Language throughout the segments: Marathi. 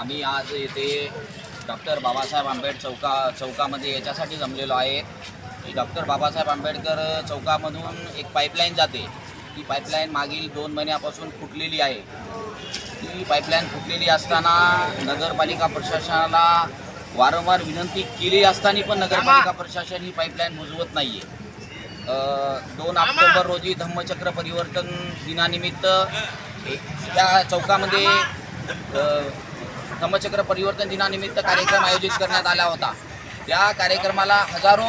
आम्ही आज येथे डॉक्टर बाबासाहेब आंबेडकर चौका चौकामध्ये याच्यासाठी जमलेलो आहे. की डॉक्टर बाबासाहेब आंबेडकर चौकामधून एक पाईपलाईन जाते. ती पाईपलाईन मागील दोन महिन्यापासून फुटलेली आहे. ती पाईपलाईन फुटलेली असताना नगरपालिका प्रशासनाला वारंवार विनंती केली असताना पण नगरपालिका प्रशासन ही पाईपलाईन बुजवत नाही आहे दोन ऑक्टोबर रोजी धम्मचक्र परिवर्तन दिनानिमित्त त्या चौकामध्ये धम्मचक्र परिवर्तन दिनानिमित्त कार्यक्रम आयोजित करण्यात आला होता. या कार्यक्रमाला हजारो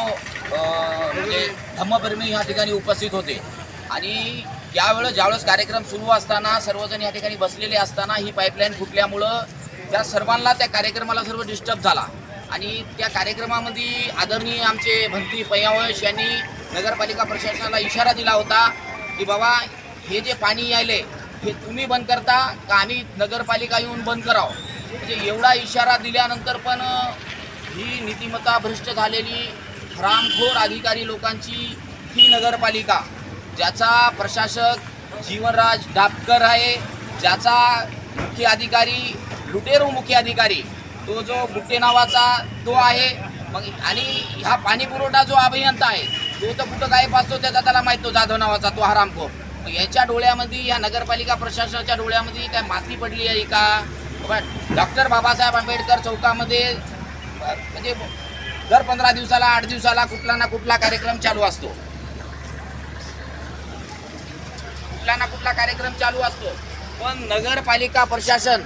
म्हणजे धम्मप्रेमी ह्या ठिकाणी उपस्थित होते. आणि यावेळेस ज्यावेळेस कार्यक्रम सुरू असताना सर्वजण या ठिकाणी बसलेले असताना ही पाईपलाईन फुटल्यामुळं त्या सर्वांना त्या कार्यक्रमाला सर्व डिस्टर्ब झाला. आणि त्या कार्यक्रमामध्ये आदरणीय आमचे भंती पयावश यांनी नगरपालिका प्रशासनाला इशारा दिला होता की बाबा हे जे पाणी यायले हे तुम्ही बंद करता का? आम्ही नगरपालिका येऊन बंद करावं? म्हणजे एवढा इशारा दिल्यानंतर पण ही नीतिमत्ता भ्रष्ट झालेली हरामखोर अधिकारी लोकांची ही नगरपालिका ज्याचा प्रशासक जीवनराज डापकर आहे ज्याचा मुख्य अधिकारी लुटेरो मुख्य अधिकारी तो जो गुट्टे नावाचा तो आहे मग आणि ह्या पाणीपुरवठा जो अभियंता आहे तो तर कुठं काय पाचतो त्याचा त्याला माहीत तो जाधव नावाचा तो हरामखोर. मग याच्या डोळ्यामध्ये या नगरपालिका प्रशासनाच्या डोळ्यामध्ये काय माती पडली आहे का? पण डॉक्टर बाबासाहेब आंबेडकर चौकामध्ये म्हणजे दर पंधरा दिवसाला आठ दिवसाला कुठला ना कुठला कार्यक्रम चालू असतो. कुठला ना कुठला कार्यक्रम चालू असतो. पण नगरपालिका प्रशासन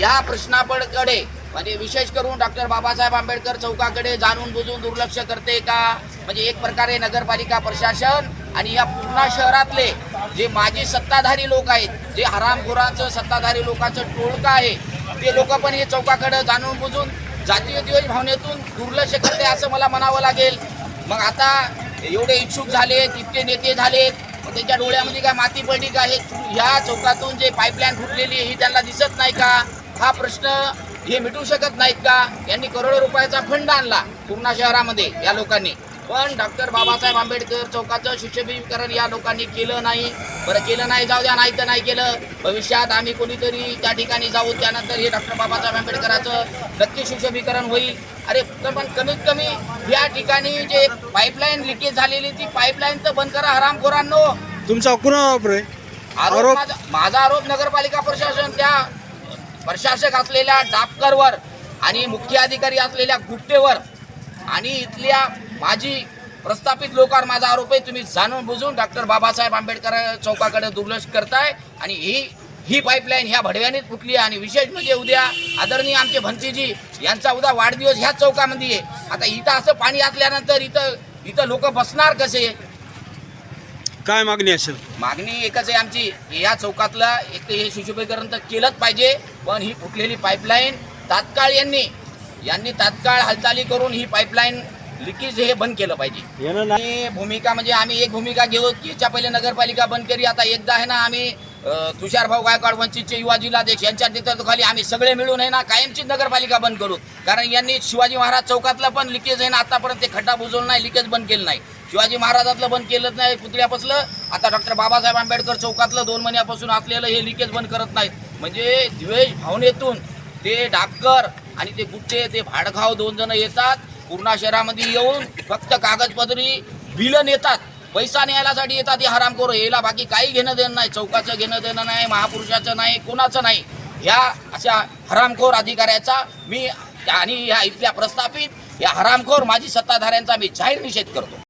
या प्रश्नाकडे म्हणजे विशेष करून डॉक्टर बाबासाहेब आंबेडकर चौकाकडे जाणून बुजून दुर्लक्ष करते का? म्हणजे एक प्रकारे नगरपालिका प्रशासन आणि या पूर्णा शहरातले जे माजी सत्ताधारी लोक आहेत जे हरामखोरांचं सत्ताधारी लोकांचं टोळकं आहे ते लोक पण हे चौकाकडे जाणून बुजून जातीय दिवस भावनेतून दुर्लक्ष करते असं मला म्हणावं लागेल. मग आता एवढे इच्छुक झालेत इतके नेते झालेत मग त्यांच्या डोळ्यामध्ये काय माती पडली का? हे ह्या चौकातून जे पाईपलाईन फुटलेली आहे ही त्यांना दिसत नाही का? हा प्रश्न हे मिटू शकत नाहीत का? यांनी करोडो रुपयाचा फंड आणला पूर्णा शहरामध्ये या लोकांनी. पण डॉक्टर बाबासाहेब आंबेडकर चौकाचं शिक्षकीकरण या लोकांनी केलं नाही. बरं केलं नाही जाऊ द्या नाही तर नाही केलं. भविष्यात आम्ही कोणीतरी त्या ठिकाणी जाऊ त्यानंतर हे डॉक्टर बाबासाहेब आंबेडकराचं नक्की शिक्षकीकरण होईल. अरे तर पण कमीत कमी या ठिकाणी जे पाईपलाईन लिकेज झालेली ती पाईपलाईन तर बंद करा हरामखोरांनो. तुमचा कुणावर आहे? आरोप आरोप- माझा माझा आरोप नगरपालिका प्रशासन त्या प्रशासक असलेल्या डापकरवर आणि मुख्य अधिकारी असलेल्या गुप्तेवर आणि इथल्या माजी प्रस्थापित लोकांवर माझा आरोप आहे तुम्ही जाणून बुजून डॉक्टर बाबासाहेब आंबेडकर चौकाकडे दुर्लक्ष करताय आणि ही ही पाईपलाईन ह्या भडव्यानेच फुटली आहे. आणि विशेष म्हणजे उद्या आदरणीय आमचे भंतीजी यांचा उद्या वाढदिवस ह्याच चौकामध्ये आहे. आता इथं असं पाणी असल्यानंतर इथं इथं लोक बसणार कसे? काय मागणी असेल? मागणी एकच आहे आमची या चौकातलं एक तर हे शिशुपीकरण तर केलंच पाहिजे पण ही फुटलेली पाईपलाईन तात्काळ यांनी यांनी तात्काळ हालचाली करून ही पाईपलाईन लिकेज हे बंद केलं पाहिजे. आणि भूमिका म्हणजे आम्ही एक भूमिका घेऊ की याच्या पहिले नगरपालिका बंद केली आता एकदा आहे ना आम्ही अ, तुषारभाऊ गायकवाड वंचितचे युवा जिल्हाध्यक्ष यांच्या नेतृत्वाखाली आम्ही सगळे मिळून आहे ना कायमचीच नगरपालिका बंद करू. कारण यांनी शिवाजी महाराज चौकातलं पण लिकेज आहे ना आतापर्यंत ते खड्डा बुजवलं नाही लिकेज बंद केलं नाही. शिवाजी महाराजातलं बंद केलं नाही पुतळ्यापासलं. आता डॉक्टर बाबासाहेब आंबेडकर चौकातलं दोन महिन्यापासून असलेलं हे लिकेज बंद करत नाहीत. म्हणजे द्वेष भावनेतून ते डाक्कर आणि ते गुट्टे ते भाडखाव दोन जण येतात. पूर्णा शहरामध्ये येऊन फक्त कागदपत्री बिलं नेतात. पैसा न्यायलासाठी येतात हे हरामखोर. याला बाकी काही घेणं देणं नाही. चौकाचं घेणं देणं नाही. महापुरुषाचं नाही. कोणाचं नाही. ह्या अशा हरामखोर अधिकाऱ्याचा मी आणि ह्या इथल्या प्रस्थापित या हरामखोर माजी सत्ताधाऱ्यांचा मी जाहीर निषेध करतो.